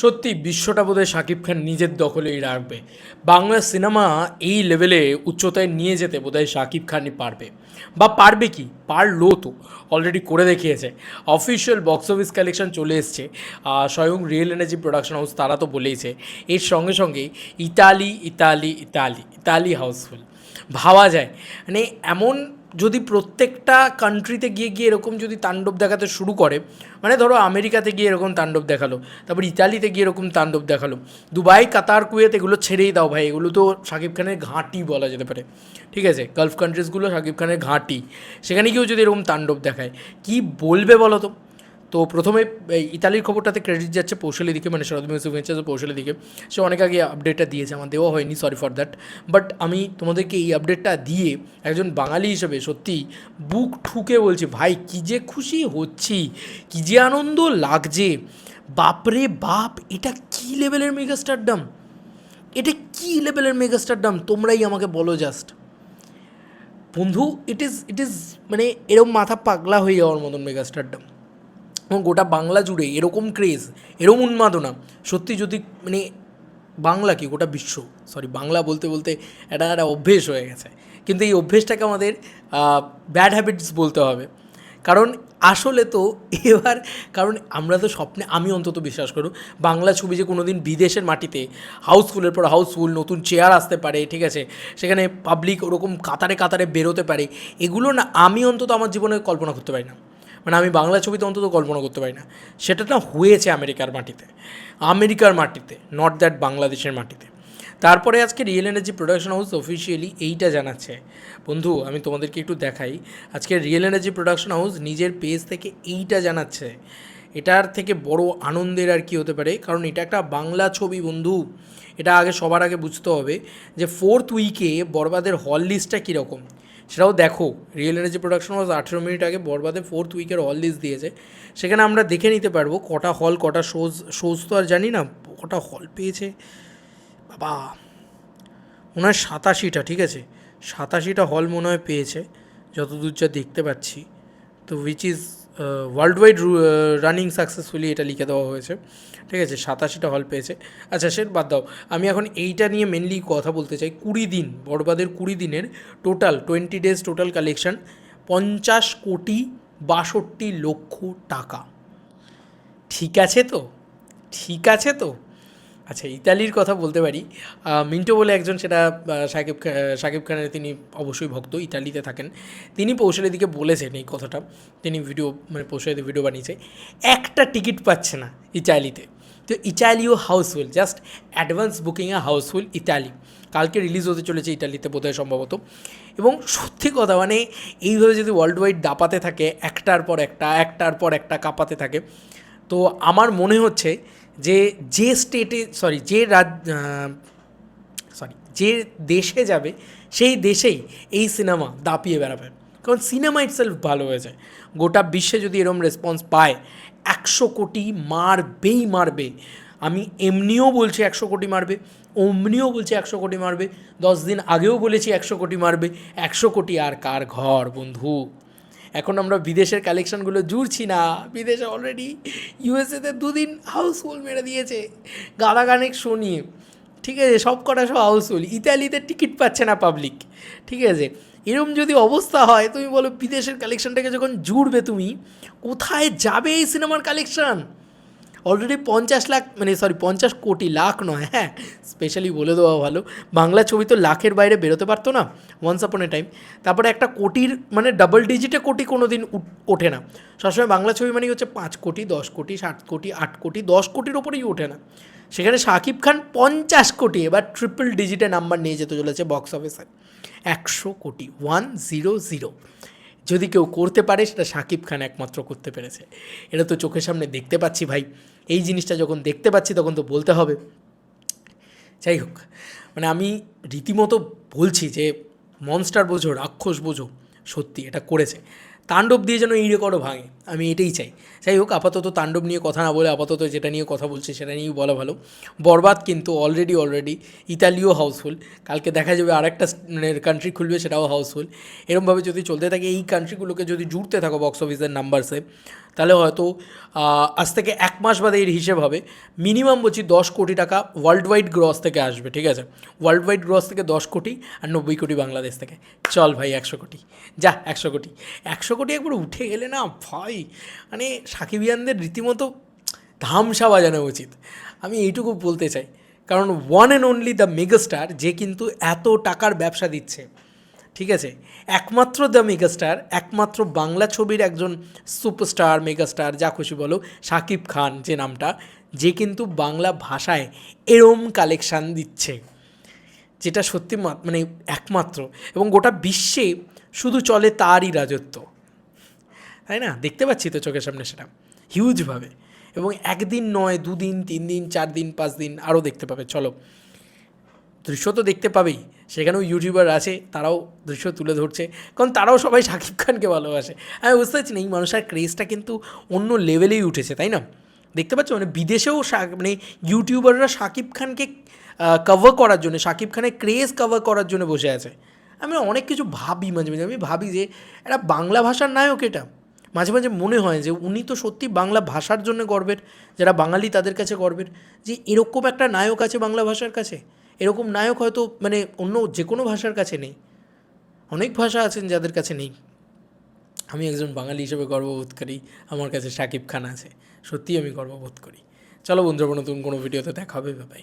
সত্যি বিশ্বটা বোধহয় শাকিব খান নিজের দখলেই রাখবে। বাংলা সিনেমা এই লেভেলে উচ্চতায় নিয়ে যেতে বোধহয় শাকিব খানই পারবে। বা পারবে কি? পারল তো। অলরেডি করে দেখিয়েছে। অফিসিয়াল বক্স অফিস কালেকশন চলে এসছে। স্বয়ং রিয়েল এনার্জি প্রোডাকশন হাউস তারা তো বলেইছে। এর সঙ্গে সঙ্গে Italy Italy Italy Italy house full ভাবা যায়। মানে এমন যদি প্রত্যেকটা কান্ট্রিতে গিয়ে গিয়ে এরকম যদি তাণ্ডব দেখাতে শুরু করে মানে ধরো আমেরিকাতে গিয়ে এরকম তাণ্ডব দেখাল, তারপর ইতালিতে গিয়ে এরকম তাণ্ডব দেখাল, দুবাই, কাতার, কুয়েত এগুলো ছেড়েই দাও ভাই, এগুলো তো শাকিব খানের ঘাঁটি বলা যেতে পারে, ঠিক আছে? গালফ কান্ট্রিজগুলো শাকিব খানের ঘাঁটি, সেখানে গিয়েও যদি এরকম তাণ্ডব দেখায়, কি বলবে বলো তো? তো প্রথমে ইতালির খবরটাতে ক্রেডিট যাচ্ছে পৌশালি দিকে মানে শরৎ মিউজিক ভেঞ্চার্স পৌশালি দিকে। সে অনেক আগে আপডেটটা দিয়েছে, আমার দেওয়া হয়নি সরি ফর দ্যাট বাট আমি তোমাদেরকে এই আপডেটটা দিয়ে একজন বাঙালি হিসেবে সত্যি বুক ঠুকে বলছি, ভাই, কী যে খুশি হচ্ছি, কী যে আনন্দ লাগছে। বাপরে বাপ, এটা কী লেভেলের মেগাস্টারডাম? এটা কী লেভেলের মেগাস্টারডাম? তোমরাই আমাকে বলো জাস্ট বন্ধু ইট ইজ ইট ইজ মানে এরকম মাথা পাগলা হয়ে যাওয়ার মতন মেগাস্টারডাম। এবং গোটা বাংলা জুড়ে এরকম ক্রেজ এরকম উন্মাদনা, সত্যি যদি মানে বাংলা কি, গোটা বিশ্ব সরি বাংলা বলতে বলতে এটা একটা অভ্যেস হয়ে গেছে। কিন্তু এই অভ্যেসটাকে আমাদের ব্যাড হ্যাবিটস বলতে হবে। কারণ আসলে তো এবার, কারণ আমরা তো স্বপ্নে, আমি অন্তত বিশ্বাস করব বাংলা ছবি যে কোনো দিন বিদেশের মাটিতে হাউসফুলের পর হাউসফুল নতুন চেয়ার আসতে পারে, ঠিক আছে? সেখানে পাবলিক ওরকম কাতারে কাতারে বেরোতে পারে, এগুলো না আমি অন্তত আমার জীবনে কল্পনা করতে পারি না। মানে আমি বাংলা ছবিতে অন্তত কল্পনা করতে পারি না। সেটা না হয়েছে আমেরিকার মাটিতে। আমেরিকার মাটিতে নট দ্যাট বাংলাদেশের মাটিতে। তারপরে আজকে real energy production house officially এইটা জানাচ্ছে। বন্ধু, আমি তোমাদেরকে একটু দেখাই। আজকে রিয়েল এনার্জি প্রোডাকশন হাউস নিজের পেজ থেকে এইটা জানাচ্ছে। এটার থেকে বড় আনন্দের আর কি হতে পারে? কারণ এটা একটা বাংলা ছবি বন্ধু। এটা আগে সবার আগে বুঝতে হবে যে ফোর্থ উইকে বরবাদের হল লিস্টটা কীরকম? সেটাও দেখো রিয়েল এনার্জি প্রোডাকশন হাউস আঠেরো মিনিট আগে বরবাদে ফোর্থ উইকের হল লিস্ট দিয়েছে। সেখানে আমরা দেখে নিতে পারব, কটা হল কটা শোজ শোজ তো আর জানি না, কটা হল পেয়েছে? বাবা, মনে হয় সাতাশিটা, ঠিক আছে? সাতাশিটা হল মনে হয় পেয়েছে, যতদূর যা দেখতে পাচ্ছি। তো which is world wide running successfully এটা লিখে দেওয়া হয়েছে। ঠিক আছে, সাতাশিটা হল পেয়েছে। আচ্ছা সে বাদ দাও। আমি এখন এইটা নিয়ে মেনলি কথা বলতে চাই। কুড়ি দিন, বরবাদের কুড়ি দিনের total twenty days total collection পঞ্চাশ কোটি বাষট্টি লক্ষ টাকা। ঠিক আছে তো? ঠিক আছে তো? আচ্ছা ইতালির কথা বলতে পারি। মিন্টো বলে একজন সেটা সাকিব সাকিব খানের তিনি অবশ্যই ভক্ত, ইতালিতে থাকেন। তিনি পৌঁছালে দিকে বলেছেন এই কথাটা। তিনি ভিডিও মানে পৌঁছালে ভিডিও বানিয়েছে। একটা টিকিট পাচ্ছে না ইতালিতে। তো ইটালিও house full just advance booking বুকিংয়ে Housefull Italy. কালকে রিলিজ হতে চলেছে ইটালিতে বোধহয় সম্ভবত। এবং সত্যি কথা মানে এইভাবে যদি ওয়ার্ল্ড ওয়াইড দাপাতে থাকে, একটার পর একটা, একটার পর একটা কাঁপাতে থাকে, তো আমার মনে হচ্ছে যে যে স্টেটে সরি যে রাজ সরি যে দেশে যাবে, সেই দেশেই এই সিনেমা দাপিয়ে বেড়াবে। কারণ সিনেমা ইটসেলফ ভালো হয়েছে গোটা বিশ্বে যদি এরম রেসপন্স পায়, একশো কোটি মারবেই মারবে। আমি এমনিও বলছি একশো কোটি মারবে, অমনিও বলছি একশো কোটি মারবে, দশ দিন আগেও বলেছি একশো কোটি মারবে। একশো কোটি আর কার ঘর বন্ধু? এখন আমরা বিদেশের কালেকশনগুলো জুড়ছি না। বিদেশে অলরেডি ইউএসএতে দুদিন হাউসফুল মেরে দিয়েছে। গাদা গানেক শো নিয়ে। ঠিক আছে সব কটা সব হাউসফুল ইতালিতে টিকিট পাচ্ছে না পাবলিক ঠিক আছে, এরম যদি অবস্থা হয়, তুমি বলো বিদেশের কালেকশনটাকে যখন জুড়বে তুমি, কোথায় যাবে এই সিনেমার কালেকশন অলরেডি পঞ্চাশ লাখ মানে সরি পঞ্চাশ কোটি লাখ নয় হ্যাঁ স্পেশালি বলে দেওয়া ভালো। বাংলা ছবি তো লাখের বাইরে বেরোতে পারতো না ওয়ান্স আপন এ টাইম তারপরে একটা কোটির মানে ডাবল ডিজিটে কোটি কোনো দিন ওঠে না। সবসময় বাংলা ছবি মানেই হচ্ছে পাঁচ কোটি, দশ কোটি, ষাট কোটি, আট কোটি, দশ কোটির ওপরেই ওঠে না। সেখানে শাকিব খান পঞ্চাশ কোটি, এবার ট্রিপল ডিজিটে নাম্বার নিয়ে যেতে চলেছে বক্স অফিসে একশো কোটি ওয়ান জিরো জিরো যদি কেউ করতে পারে, সেটা শাকিব খান একমাত্র করতে পেরেছে। এটা তো চোখের সামনে দেখতে পাচ্ছি ভাই। এই জিনিসটা যখন দেখতে পাচ্ছি, তখন তো বলতে হবে। যাই হোক মানে আমি রীতিমতো বলছি যে, মনস্টার বোঝো, রাক্ষস বোঝো, সত্যি এটা করেছে। তাণ্ডব দিয়ে যেন এই রেকর্ডও ভাঙে, আমি এটাই চাই। যাই হোক, আপাতত তাণ্ডব নিয়ে কথা না বলে, আপাতত যেটা নিয়ে কথা বলছে, সেটা নিয়েই বলা ভালো। বরবাদ কিন্তু অলরেডি অলরেডি ইতালিও হাউসফুল কালকে দেখা যাবে আরেকটা মানে কান্ট্রি খুলবে, সেটাও হাউসফুল এরমভাবে যদি চলতে থাকে, এই কান্ট্রিগুলোকে যদি জুড়তে থাকো বক্স অফিসের নাম্বারসে তাহলে হয়তো আজ থেকে এক মাস বাদে এর হিসেব হবে। মিনিমাম বলছি দশ কোটি টাকা ওয়ার্ল্ড ওয়াইড গ্রস থেকে আসবে, ঠিক আছে? ওয়ার্ল্ড ওয়াইড গ্রস থেকে দশ কোটি আর নব্বই কোটি বাংলাদেশ থেকে। চল ভাই, একশো কোটি। যা, একশো কোটি। একশো কোটি একবার উঠে গেলে না ভাই মানে সাকিবিয়ানদের রীতিমতো ধামসা বাজানো উচিত। আমি এইটুকু বলতে চাই। কারণ one and only the megastar যে কিন্তু এত টাকার ব্যবসা দিচ্ছে। ঠিক আছে? একমাত্র দ্য মেগাস্টার একমাত্র বাংলা ছবির একজন সুপারস্টার মেগাস্টার যা খুশি বলো শাকিব খান যে নামটা, যে কিন্তু বাংলা ভাষায় এরম কালেকশান দিচ্ছে। যেটা সত্যি মানে একমাত্র। এবং গোটা বিশ্বে শুধু চলে তারই রাজত্ব। তাই না? দেখতে পাচ্ছি তো চোখের সামনে সেটা। হিউজভাবে এবং একদিন নয়, দুদিন তিন দিন চার দিন পাঁচ দিন আরও দেখতে পাবে। চলো। দৃশ্য তো দেখতে পাবেই। সেখানেও ইউটিউবার আছে, তারাও দৃশ্য তুলে ধরছে। কারণ তারাও সবাই শাকিব খানকে ভালোবাসে। আমি বুঝতে পারছি না, এই মানুষের ক্রেজটা কিন্তু অন্য লেভেলেই উঠেছে, তাই না? দেখতে পাচ্ছ? মানে বিদেশেও মানে ইউটিউবাররা শাকিব খানকে কভার করার জন্য শাকিব খানের ক্রেজ কভার করার জন্য বসে আছে। আমি অনেক কিছু ভাবি মাঝে মাঝে। আমি ভাবি যে এটা বাংলা ভাষার নায়ক এটা। মাঝে মাঝে মনে হয় যে, উনি তো সত্যি বাংলা ভাষার জন্য গর্বের, যারা বাঙালি তাদের কাছে গর্বের, যে এরকম একটা নায়ক আছে বাংলা ভাষার কাছে। এরকম নায়ক হয়তো মানে অন্য যে কোনো ভাষার কাছে নেই। অনেক ভাষা আছেন যাদের কাছে নেই। আমি একজন বাঙালি হিসেবে গর্ববোধ করি, আমার কাছে শাকিব খান আছে। সত্যিই আমি গর্ববোধ করি। চলো বন্ধুরা, নতুন কোনো ভিডিওতে দেখা হবে বাই